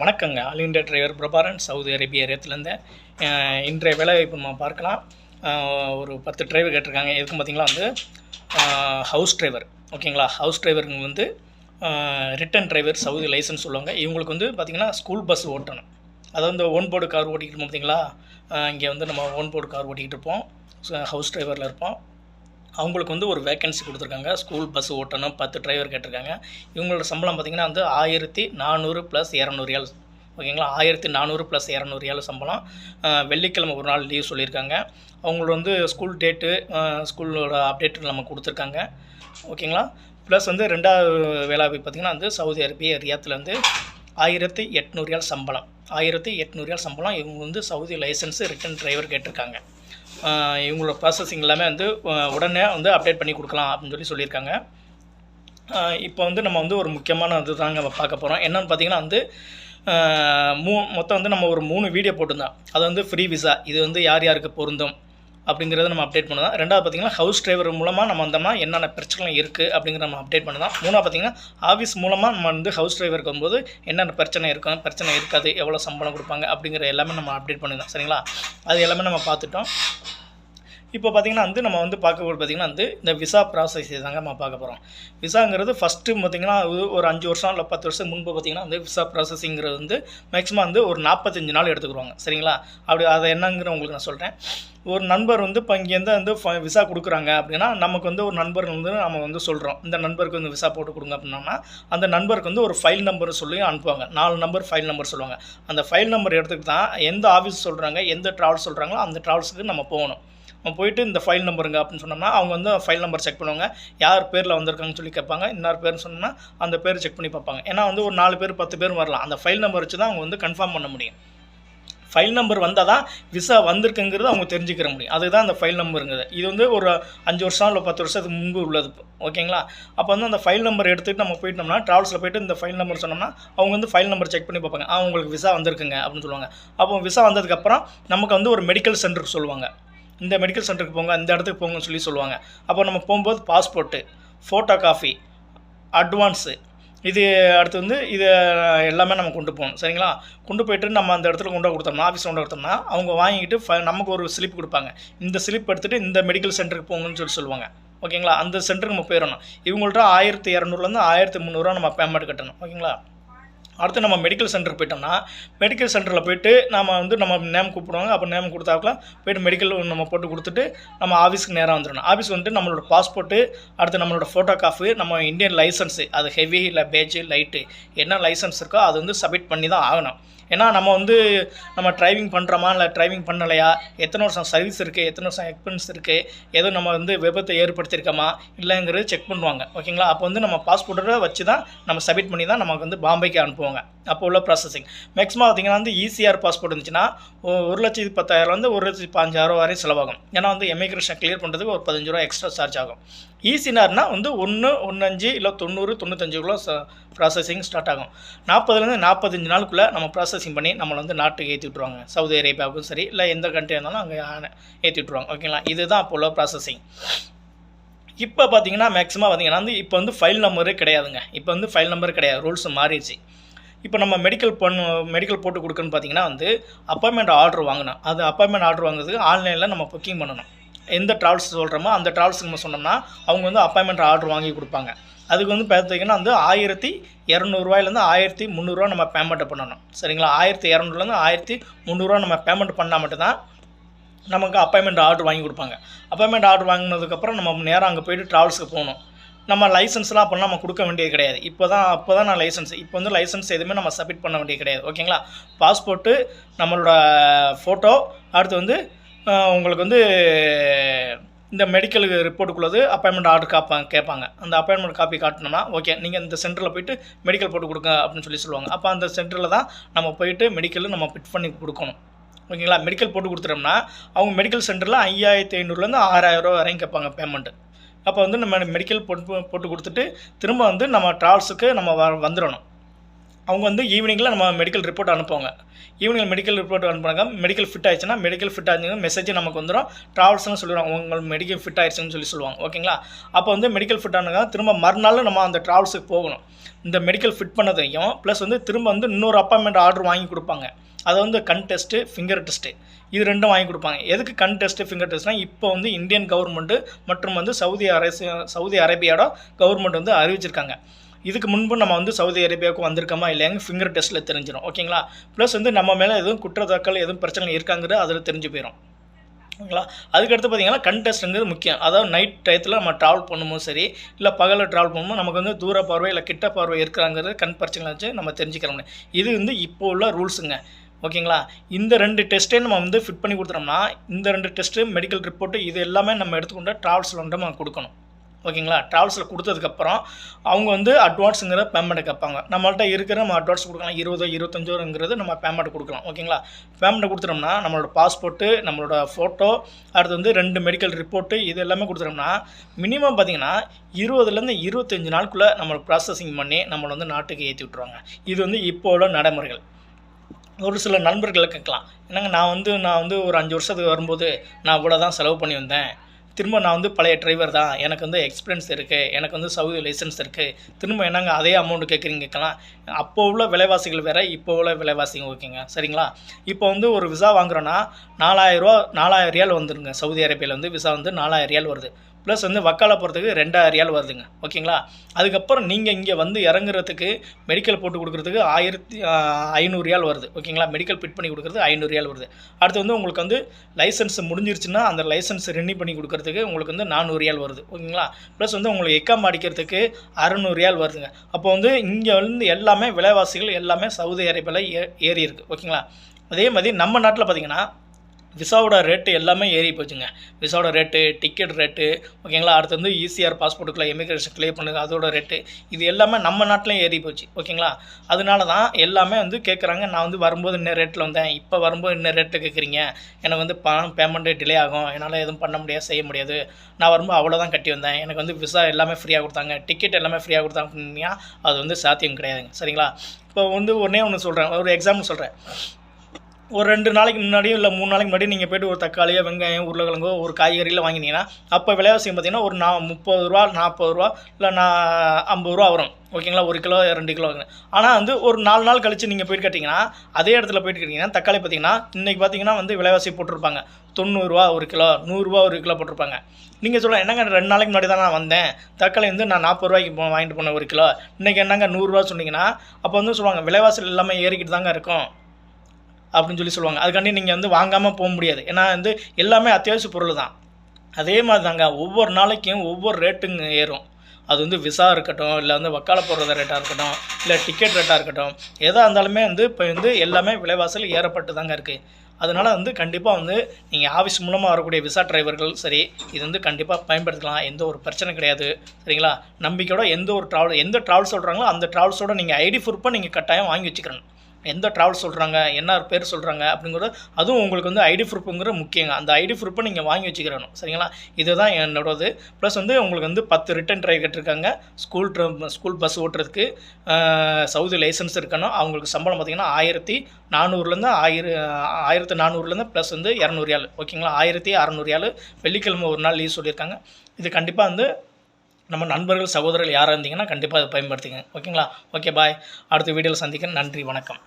வணக்கங்க. All India driver Prabaran Saudi Arabia ஏரியத்துலேருந்து இன்றைய வேலைவாய்ப்பு நம்ம பார்க்கலாம். ஒரு பத்து டிரைவர் கேட்டிருக்காங்க. எதுக்கும் பார்த்திங்களா வந்து ஹவுஸ் டிரைவர். ஓகேங்களா? ஹவுஸ் டிரைவருங்க வந்து ரிட்டன் டிரைவர் சவுதி லைசன்ஸ் சொல்லுவாங்க இவங்களுக்கு வந்து பார்த்திங்கன்னா ஸ்கூல் பஸ் ஓட்டணும். அதாவது இந்த ஓன் போர்டு கார் ஓட்டிக்கிட்டு இருப்போம் பார்த்தீங்களா? இங்கே வந்து நம்ம ஓன் போர்டு கார் ஓட்டிக்கிட்டு இருப்போம். ஹவுஸ் டிரைவரில் இருப்போம். அவங்களுக்கு வந்து ஒரு வேக்கன்சி கொடுத்துருக்காங்க. ஸ்கூல் பஸ் ஓட்டணும் பத்து டிரைவர் கேட்டிருக்காங்க. இவங்களோட சம்பளம் பார்த்திங்கன்னா வந்து ஆயிரத்தி நானூறு ப்ளஸ் இரநூறு ஏழு ஓகேங்களா ஆயிரத்தி நானூறு ப்ளஸ் இரநூறு ஏழு சம்பளம். வெள்ளிக்கிழமை ஒரு நாள் லீவ் சொல்லியிருக்காங்க. அவங்களோட வந்து ஸ்கூல் டேட்டு ஸ்கூலோட அப்டேட் நம்ம கொடுத்துருக்காங்க. ஓகேங்களா ப்ளஸ் வந்து ரெண்டாவது வேலை பார்த்திங்கன்னா வந்து சவுதி அரேபியா ரியாத்தில் வந்து ஆயிரத்தி எட்நூறு ஏழு சம்பளம். ஆயிரத்தி எட்நூறு ஏழு சம்பளம் இவங்க வந்து சவுதி லைசன்ஸு ரிட்டன் டிரைவர் கேட்டிருக்காங்க. இவங்களோட ப்ராசஸிங் எல்லாமே வந்து உடனே வந்து அப்டேட் பண்ணி கொடுக்கலாம் அப்படின்னு சொல்லி சொல்லியிருக்காங்க. இப்போ வந்து நம்ம வந்து ஒரு முக்கியமான இது தாங்க நம்ம பார்க்க போகிறோம் என்னென்னு பார்த்தீங்கன்னா வந்து மூ மொத்தம் வந்து நம்ம ஒரு மூணு வீடியோ போட்டிருந்தோம். அது வந்து ஃப்ரீ விசா இது வந்து யார் யாருக்கு பொருந்தும்? அப்படிங்கிறத நம்ம அப்டேட் பண்ணலாம் ரெண்டாவது பார்த்தீங்கன்னா ஹவுஸ் டிரைவர் மூலமாக நம்ம வந்தோம்னா என்னென்ன பிரச்சனை இருக்குது அப்படிங்கிறத நம்ம அப்டேட் பண்ணலாம் மூணாவது பார்த்தீங்கன்னா ஆஃபீஸ் மூலமாக நம்ம வந்து ஹவுஸ் டிரைவருக்கு வரும்போது என்னென்ன பிரச்சனை இருக்கும் பிரச்சனை இருக்காது எவ்வளோ சம்பளம் கொடுப்பாங்க அப்படிங்கிற எல்லாமே நம்ம அப்டேட் பண்ணிடலாம் சரிங்களா? அது எல்லாமே நம்ம பார்த்துட்டோம். இப்போ பார்த்தீங்கன்னா வந்து நம்ம வந்து பார்க்கக்கூடிய பார்த்தீங்கன்னா வந்து இந்த விசா ப்ராசஸ் தாங்க நம்ம பார்க்க போகிறோம் விசாங்கிறது ஃபஸ்ட்டு பார்த்தீங்கன்னா அது ஒரு அஞ்சு வருஷம் இல்லை பத்து வருஷம் முன்பு பார்த்தீங்கன்னா வந்து விசா ப்ராசஸிங்கிறது வந்து மேக்ஸிமம் வந்து ஒரு நாற்பத்தஞ்சு நாள் எடுத்துக்கிடுவாங்க சரிங்களா? அப்படி அதை என்னங்கிற உங்களுக்கு நான் சொல்கிறேன் ஒரு நண்பர் வந்து இப்போ இங்கேருந்து வந்து விசா கொடுக்குறாங்க அப்படின்னா நமக்கு வந்து ஒரு நண்பர் வந்து நம்ம வந்து சொல்கிறோம் இந்த நண்பருக்கு வந்து விசா போட்டு கொடுங்க அப்படின்னோம்னா அந்த நண்பருக்கு வந்து ஒரு ஃபைல் நம்பர் சொல்லி அனுப்புவாங்க. நாலு நம்பர் ஃபைல் நம்பர் சொல்லுவாங்க. அந்த ஃபைல் நம்பர் எடுத்துக்கிட்டு தான் எந்த ஆஃபீஸ் சொல்கிறாங்க எந்த ட்ராவல்ஸ் சொல்கிறாங்களோ அந்த ட்ராவல்ஸுக்கு நம்ம போகணும். போயிட்டு இந்த ஃபைல் நம்பருங்க அப்படின்னு சொன்னோம்னா அவங்க வந்து ஃபைல் நம்பர் செக் பண்ணுவாங்க. யார் பேரில் வந்திருக்காங்கன்னு சொல்லி கேட்பாங்க. இன்னொரு பேர்னு சொன்னோம்னா அந்த பேர் செக் பண்ணி பார்ப்பாங்க. ஏன்னா வந்து ஒரு நாலு பேர் பத்து பேர் வரலாம். அந்த ஃபைல் நம்பர் வச்சு தான் அவங்க வந்து கன்ஃபார்ம் பண்ண முடியும். ஃபைல் நம்பர் வந்தால் தான் விசா வந்திருக்குங்கிறது அவங்க தெரிஞ்சுக்கிற முடியும். அதுதான் அந்த ஃபைல் நம்பருங்கிறது இது வந்து ஒரு அஞ்சு வருஷம் இல்லை பத்து வருஷத்துக்கு முன்பு உள்ளது. ஓகேங்களா அப்போ வந்து அந்த ஃபைல் நம்பர் எடுத்துகிட்டு நம்ம போயிட்டோம்னா ட்ராவல்ஸில் போயிட்டு இந்த ஃபைல் நம்பர் சொன்னோம்னா அவங்க வந்து ஃபைல் நம்பர் செக் பண்ணி பார்ப்பாங்க. அவங்களுக்கு விசா வந்திருக்குங்க அப்படின்னு சொல்லுவாங்க. அப்போ விசா வந்ததுக்கப்புறம் நமக்கு வந்து ஒரு மெடிக்கல் சென்டருக்கு சொல்லுவாங்க. இந்த மெடிக்கல் சென்டருக்கு போங்க இந்த இடத்துக்கு போங்கன்னு சொல்லி சொல்லுவாங்க. அப்போ நம்ம போகும்போது பாஸ்போர்ட்டு ஃபோட்டோ காஃபி அட்வான்ஸு இது அடுத்து வந்து இது எல்லாமே நம்ம கொண்டு போகணும். சரிங்களா? கொண்டு போயிட்டு நம்ம அந்த இடத்துல கொண்டு கொடுத்தோம்னா ஆஃபீஸ் கொண்டு கொடுத்தோம்னா அவங்க வாங்கிட்டு ஃப நமக்கு ஒரு ஸ்லிப் கொடுப்பாங்க. இந்த ஸ்லிப் எடுத்துகிட்டு இந்த மெடிக்கல் சென்டருக்கு போங்கன்னு சொல்லி சொல்லுவாங்க. ஓகேங்களா? அந்த சென்டருக்கு நம்ம போயிடணும். இவங்கள்ட்ட ஆயிரத்தி இரநூறுலேருந்து ஆயிரத்தி முந்நூறுரூவா நம்ம பேமெண்ட் கட்டணும். ஓகேங்களா? அடுத்து நம்ம மெடிக்கல் சென்டருக்கு போயிட்டோம்னா மெடிக்கல் சென்டரில் போயிட்டு நம்ம வந்து நம்ம நேம் கூப்பிடுவாங்க. அப்போ நேம் கொடுத்தாக்கலாம் போயிட்டு மெடிக்கல் நம்ம போட்டு கொடுத்துட்டு நம்ம ஆஃபீஸ்க்கு நேராக வந்துடணும். ஆஃபீஸ் வந்துட்டு நம்மளோட பாஸ்போர்ட்டு அடுத்து நம்மளோட ஃபோட்டோ காஃபு நம்ம இந்தியன் லைசன்ஸு அது ஹெவி இல்லை பேஜு லைட்டு என்ன லைசன்ஸ் இருக்கோ அது வந்து சப்மிட் பண்ணி தான் ஆகணும். ஏன்னா நம்ம வந்து நம்ம டிரைவிங் பண்ணுறோமா இல்லை டிரைவிங் பண்ணலையா? எத்தனை வருஷம் சர்வீஸ் இருக்குது எத்தனை வருஷம் எக்ஸ்பீரியன்ஸ் இருக்குது எதுவும் நம்ம வந்து விபத்தை ஏற்படுத்தியிருக்கோமா? இல்லைங்கிறது செக் பண்ணுவாங்க. ஓகேங்களா அப்போ வந்து நம்ம பாஸ்போர்ட்டை வச்சு தான் நம்ம சப்மிட் பண்ணி தான் நமக்கு வந்து பாம்பேக்கு அனுப்புவாங்க. அப்போ உள்ள ப்ராசஸிங் மேக்ஸிமம் பார்த்தீங்கன்னா வந்து ஈசிஆர் பாஸ்போர்ட் இருந்துச்சுன்னா ஒரு லட்சத்தி பத்தாயிரம் வந்து ஒரு லட்சத்தி பதினஞ்சாயிரம் வரையும் செலவாகும். ஏன்னா வந்து எமிக்ரேஷன் கிளியர் பண்ணுறதுக்கு ஒரு பதினஞ்சு ரூபா எக்ஸ்ட்ரா சார்ஜ் ஆகும். ஈசினார்னா வந்து ஒன்று ஒன்று அஞ்சு இல்லை தொண்ணூறு தொண்ணூத்தஞ்சுக்குள்ள ப்ராசஸிங் ஸ்டார்ட் ஆகும். நாற்பதுலேருந்து நாற்பத்தஞ்சு நாளுக்குள்ளே நம்ம ப்ராசஸ் ப்ராசஸிங் பண்ணி நம்மளை வந்து நாட்டுக்கு ஏற்றி விட்ருவாங்க சவுதி அரேபியாவுக்கும் சரி இல்லை எந்த கண்ட்ரி இருந்தாலும் அங்கே ஏற்றி விட்ருவாங்க ஓகேங்களா இதுதான் அப்போ உள்ள ப்ராசஸிங் இப்போ பார்த்தீங்கன்னா மேக்ஸிமம் பார்த்தீங்கன்னா வந்து இப்போ வந்து ஃபைல் நம்பரே கிடையாதுங்க. இப்போ வந்து ஃபைல் நம்பர் கிடையாது. ரூல்ஸ் மாறிடுச்சு. இப்போ நம்ம மெடிக்கல் பண்ணு மெடிக்கல் போட்டு கொடுக்குன்னு பார்த்தீங்கன்னா வந்து அப்பாயின்மெண்ட் ஆர்டர் வாங்கணும். அது அப்பாயின்மெண்ட் ஆர்டர் வாங்குறதுக்கு ஆன்லைனில் நம்ம புக்கிங் பண்ணணும். எந்த ட்ராவல்ஸ் சொல்கிறோமோ அந்த ட்ராவல்ஸுக்கு நம்ம சொன்னோம்னா அவங்க வந்து அப்பாயின்மெண்ட் ஆர்டர் வாங்கி கொடுப்பாங்க. அதுக்கு வந்து பார்த்தீங்கன்னா வந்து ஆயிரத்தி இரநூறுவாயிலேருந்து ஆயிரத்தி முந்நூறுரூவா நம்ம பேமெண்ட்டை பண்ணணும். சரிங்களா? ஆயிரத்தி இரநூறுலேருந்து ஆயிரத்தி முந்நூறுரூவா நம்ம பேமெண்ட் பண்ணால் மட்டும்தான் நமக்கு அப்பாயின்மெண்ட் ஆர்டர் வாங்கி கொடுப்பாங்க. அப்பாயின்மெண்ட் ஆர்டர் வாங்கினதுக்கப்புறம் நம்ம நேராக அங்கே போயிட்டு ட்ராவல்ஸுக்கு போகணும். நம்ம லைசன்ஸ்லாம் அப்போ நம்ம கொடுக்க வேண்டியது கிடையாது. இப்போ தான் அப்போ தான் நான் லைசன்ஸ் இப்போ வந்து லைசன்ஸ் எதுவுமே நம்ம சப்மிட் பண்ண வேண்டியது கிடையாது. ஓகேங்களா? பாஸ்போர்ட்டு நம்மளோட ஃபோட்டோ அடுத்து வந்து உங்களுக்கு வந்து இந்த மெடிக்கல் ரிப்போர்ட்டுக்குள்ளது அப்பாயின்மெண்ட் ஆர்டர் காப்பாங்க கேட்பாங்க. அந்த அப்பாயின்மெண்ட் காப்பி காட்டினோம்னா ஓகே நீங்கள் இந்த சென்டரில் போயிட்டு மெடிக்கல் போட்டு கொடுங்க அப்படின்னு சொல்லி சொல்லுவாங்க. அப்போ அந்த சென்டரில் தான் நம்ம போயிட்டு மெடிக்கல் நம்ம ஃபிட் பண்ணி கொடுக்கணும். ஓகேங்களா மெடிக்கல் போட்டு கொடுத்துட்டோம்னா அவங்க மெடிக்கல் சென்டரில் ஐயாயிரத்தி ஐநூறுலேருந்து ஆறாயிரம் ரூபா வரையும் கேட்பாங்க பேமெண்ட்டு அப்போ வந்து நம்ம மெடிக்கல் போட்டு போட்டு கொடுத்துட்டு திரும்ப வந்து நம்ம ட்ராவல்ஸுக்கு நம்ம வ வந்துடணும். அவங்க வந்து ஈவினிங்கில் நம்ம மெடிக்கல் ரிப்போர்ட் அனுப்புவாங்க. ஈவினிங் மெடிக்கல் ரிப்போர்ட் அனுப்புனாங்க மெடிக்கல் ஃபிட் ஆயிடுச்சுன்னா மெடிக்கல் ஃபிட் ஆச்சுன்னா மெசேஜ் நமக்கு வந்துடும் ட்ராவல்ஸ்னு சொல்லிடுவாங்க. உங்கள் மெடிக்கல் ஃபிட் ஆயிடுச்சுன்னு சொல்லி சொல்லுவாங்க. ஓகேங்களா அப்போ வந்து மெடிக்கல் ஃபிட் ஆனாங்க திரும்ப மறுநாள் நம்ம அந்த ட்ராவல்ஸுக்கு போகணும். இந்த மெடிக்கல் ஃபிட் பண்ணதையும் ப்ளஸ் வந்து திரும்ப வந்து இன்னொரு அப்பாயின்மெண்ட் ஆர்டர் வாங்கி கொடுப்பாங்க. அதை வந்து கண் டெஸ்ட்டு ஃபிங்கர் டெஸ்ட்டு இது ரெண்டும் வாங்கி கொடுப்பாங்க. எதுக்கு கண் டெஸ்ட்டு ஃபிங்கர் டெஸ்ட்னால் இப்போ வந்து இந்தியன் கவர்மெண்ட்டு மற்றும் வந்து சவுதி அரசு சவுதி அரேபியாவோட கவர்மெண்ட் வந்து அறிவிச்சிருக்காங்க. இதுக்கு முன்பு நம்ம வந்து சவுதி அரேபியாவுக்கு வந்திருக்கோமா இல்லையாங்க ஃபிங்கர் டெஸ்ட்டில் தெரிஞ்சிடும் ஓகேங்களா? ப்ளஸ் வந்து நம்ம மேலே எதுவும் குற்றத்தாக்கல் எதுவும் பிரச்சனை இருக்காங்கிறது அதில் தெரிஞ்சு போயிடும் ஓகேங்களா? அதுக்கடுத்து பார்த்தீங்கன்னா கண் டெஸ்ட்டுங்கிறது முக்கியம். அதாவது நைட் டயத்தில் நம்ம ட்ராவல் பண்ணும்போது சரி இல்லை பகலில் ட்ராவல் பண்ணும்போது நமக்கு வந்து தூர பார்வை இல்லை கிட்ட பார்வை இருக்கிறாங்கிறது கண் பிரச்சனை வச்சு நம்ம தெரிஞ்சுக்கிறோம் இது வந்து இப்போ உள்ள ரூல்ஸுங்க ஓகேங்களா? இந்த ரெண்டு டெஸ்ட்டே நம்ம வந்து ஃபிட் பண்ணி கொடுத்துட்டோம்னா இந்த ரெண்டு டெஸ்ட்டு மெடிக்கல் ரிப்போர்ட்டு இது எல்லாமே நம்ம எடுத்துக்கொண்டு ட்ராவல்ஸில் வந்து நம்ம கொடுக்கணும். ஓகேங்களா? ட்ராவல்ஸில் கொடுத்ததுக்கப்புறம் அவங்க வந்து அட்வான்ஸுங்கிற பேமெண்ட் கேட்பாங்க. நம்மள்ட்ட இருக்கிற நம்ம அட்வான்ஸ் கொடுக்கலாம். இருபதோ இருபத்தஞ்சோங்கிறது நம்ம பேமெண்ட் கொடுக்கலாம். ஓகேங்களா? பேமெண்ட் கொடுத்துட்டோம்னா நம்மளோட பாஸ்போர்ட்டு நம்மளோட ஃபோட்டோ அடுத்து வந்து ரெண்டு மெடிக்கல் ரிப்போர்ட்டு இது எல்லாமே கொடுத்துட்டோம்னா மினிமம் பார்த்தீங்கன்னா இருபதுலேருந்து இருபத்தஞ்சு நாளுக்குள்ளே நம்மளை ப்ராசஸிங் பண்ணி நம்மளை வந்து நாட்டுக்கு ஏற்றி விட்ருவாங்க இது வந்து இப்போ உள்ள நடைமுறைகள். ஒரு சில நண்பர்களை கேட்கலாம். என்னங்க நான் வந்து நான் வந்து ஒரு அஞ்சு வருஷத்துக்கு வரும்போது நான் இவ்வளோ தான் செலவு பண்ணி வந்தேன். திரும்ப நான் வந்து பழைய டிரைவர் தான். எனக்கு வந்து எக்ஸ்பீரியன்ஸ் இருக்குது எனக்கு வந்து சவுதி லைசன்ஸ் இருக்குது திரும்ப என்னங்க அதே அமௌண்ட் கேட்குறீங்க கேட்கலாம் அப்போ உள்ள விலைவாசிகள் வேறு இப்போ உள்ள விலைவாசிங்க ஓகேங்க. சரிங்களா? இப்போ வந்து ஒரு விசா வாங்குறோன்னா நாலாயிரரூவா நாலாயிரம் ரியால் வந்துருங்க. சவுதி அரேபியாவில் வந்து விசா வந்து நாலாயிரம் ரியால் வருது. ப்ளஸ் வந்து வக்கால போகிறதுக்கு ரெண்டாயிரம் ரியால் வருதுங்க. ஓகேங்களா? அதுக்கப்புறம் நீங்கள் இங்கே வந்து இறங்குறதுக்கு மெடிக்கல் போட்டு கொடுக்குறதுக்கு ஆயிரத்தி ஐநூறு ரியால் வருது. ஓகேங்களா? மெடிக்கல் ஃபிட் பண்ணி கொடுக்குறது ஐநூறு ரியால் வருது. அடுத்து வந்து உங்களுக்கு வந்து லைசன்ஸ் முடிஞ்சிருச்சுன்னா அந்த லைசன்ஸ் ரெனியூ பண்ணி கொடுக்குறதுக்கு உங்களுக்கு வந்து நானூறு ரியால் வருது. ஓகேங்களா? ப்ளஸ் வந்து உங்களுக்கு எக்காம் அடிக்கிறதுக்கு அறநூறு ரியால் வருதுங்க. அப்போ வந்து இங்கே வந்து எல்லாமே விலைவாசிகள் எல்லாமே சவுதி அரேபியாவில் ஏ ஏறி இருக்குது ஓகேங்களா? அதே மாதிரி நம்ம நாட்டில் பார்த்தீங்கன்னா விசாவோட ரேட்டு எல்லாமே ஏறி போச்சுங்க. விசாவோட ரேட்டு டிக்கெட் ரேட்டு ஓகேங்களா அடுத்து வந்து ஈசிஆர் பாஸ்போர்ட்டுக்குள்ள எமிக்ரேஷன் கிளியர் பண்ணுது அதோட ரேட்டு இது எல்லாமே நம்ம நாட்டிலையும் ஏறி போச்சு ஓகேங்களா அதனால தான் எல்லாமே வந்து கேட்குறாங்க நான் வந்து வரும்போது இன்ன ரேட்டில் வந்தேன் இப்போ வரும்போது இன்ன ரேட்டு கேட்குறீங்க எனக்கு வந்து பணம் பேமெண்ட்டு டிலே ஆகும் என்னால் எதுவும் பண்ண முடியாது செய்ய முடியாது. நான் வரும்போது அவ்வளோதான் கட்டி வந்தேன். எனக்கு வந்து விசா எல்லாமே ஃப்ரீயாக கொடுத்தாங்க. டிக்கெட் எல்லாமே ஃப்ரீயாக கொடுத்தாங்க அப்படின்னா அது வந்து சாத்தியம் கிடையாதுங்க சரிங்களா? இப்போ வந்து ஒன்றே ஒன்று சொல்கிறேன் ஒரு எக்ஸாம்பிள் சொல்கிறேன் ஒரு ரெண்டு நாளைக்கு முன்னாடியும் இல்லை மூணு நாளைக்கு முன்னாடி நீங்கள் போய்ட்டு ஒரு தக்காளியோ வெங்காயம் உருளைக்கிழங்கோ ஒரு காய்கறியில் வாங்கினீங்கன்னா அப்போ விலைவாசி பார்த்தீங்கன்னா ஒரு நா முப்பது ரூபா நாற்பது ரூபா இல்லை நான் ஐம்பது ரூபா வரும். ஓகேங்களா ஒரு கிலோ ரெண்டு கிலோ ஆனால் வந்து ஒரு நாலு நாள் கழித்து நீங்கள் போயிட்டு கேட்டிங்கன்னா அதே இடத்துல போயிட்டு கேட்டிங்கன்னா தக்காளி பார்த்தீங்கன்னா இன்றைக்கி பார்த்தீங்கன்னா வந்து விலைவாசி போட்டிருப்பாங்க. தொண்ணூறுரூவா ஒரு கிலோ நூறுரூவா ஒரு கிலோ போட்டிருப்பாங்க. நீங்கள் சொல்லலாம் என்னங்க ரெண்டு நாளைக்கு முன்னாடி தான் நான் வந்தேன்? தக்காளி வந்து நான் நாற்பது ரூபாய்க்கு போ வாங்கிட்டு போனேன் ஒரு கிலோ. இன்றைக்கி என்னங்க நூறுரூவா சொன்னீங்கன்னா அப்போ வந்து சொல்லுவாங்க விலைவாசி எல்லாமே ஏறிக்கிட்டு தாங்க இருக்கும். அப்படின்னு சொல்லி சொல்லுவாங்க. அதுக்காண்டி நீங்கள் வந்து வாங்காமல் போக முடியாது. ஏன்னா வந்து எல்லாமே அத்தியாவசிய பொருள் தான் அதே மாதிரி தாங்க ஒவ்வொரு நாளைக்கும் ஒவ்வொரு ரேட்டுங்க ஏறும். அது வந்து விசா இருக்கட்டும் இல்லை வந்து வக்கால போடுறத ரேட்டாக இருக்கட்டும் இல்லை டிக்கெட் ரேட்டாக இருக்கட்டும் எதாக இருந்தாலுமே வந்து இப்போ வந்து எல்லாமே விலைவாசல் ஏறப்பட்டு தாங்க இருக்குது அதனால் வந்து கண்டிப்பாக வந்து நீங்கள் ஆஃபீஸ் மூலமாக வரக்கூடிய விசா டிரைவர்கள் சரி இது வந்து கண்டிப்பாக பயன்படுத்தலாம் எந்த ஒரு பிரச்சனை கிடையாது. சரிங்களா? நம்பிக்கையோட எந்த ஒரு ட்ராவல் எந்த ட்ராவல்ஸ் சொல்கிறாங்களோ அந்த ட்ராவல்ஸோட நீங்கள் ஐடி ப்ரூஃபை நீங்கள் கட்டாயம் வாங்கி வச்சுக்கிறணும் எந்த ட்ராவல் சொல்கிறாங்க என்ன பேர் சொல்கிறாங்க அப்படிங்கிறது அதுவும் உங்களுக்கு வந்து ஐடி ப்ரூஃபுங்கிற முக்கியங்க. அந்த ஐடி ப்ரூஃபை நீங்கள் வாங்கி வச்சுக்கிறணும். சரிங்களா? இதுதான் என்னோடது. ப்ளஸ் வந்து உங்களுக்கு வந்து பத்து ரிட்டன் ட்ரை கட்டிருக்காங்க. ஸ்கூல் ட்ர ஸ்கூல் பஸ் ஓட்டுறதுக்கு சவுதி லைசன்ஸ் இருக்கணும். அவங்களுக்கு சம்பளம் பார்த்தீங்கன்னா ஆயிரத்தி நானூறுலேருந்து ஆயிர ஆயிரத்தி நானூறுலேருந்து ப்ளஸ் வந்து இரநூறு ஏழு ஓகேங்களா? ஆயிரத்தி அறநூறு ஏழு வெள்ளிக்கிழமை ஒரு நாள் லீவ் சொல்லியிருக்காங்க. இது கண்டிப்பாக வந்து நம்ம நண்பர்கள் சகோதரர்கள் யாராக இருந்தீங்கன்னா கண்டிப்பாக அதை பயன்படுத்திங்க ஓகேங்களா? Okay bye. அடுத்த வீடியோவில் சந்திக்கிறேன். நன்றி வணக்கம்.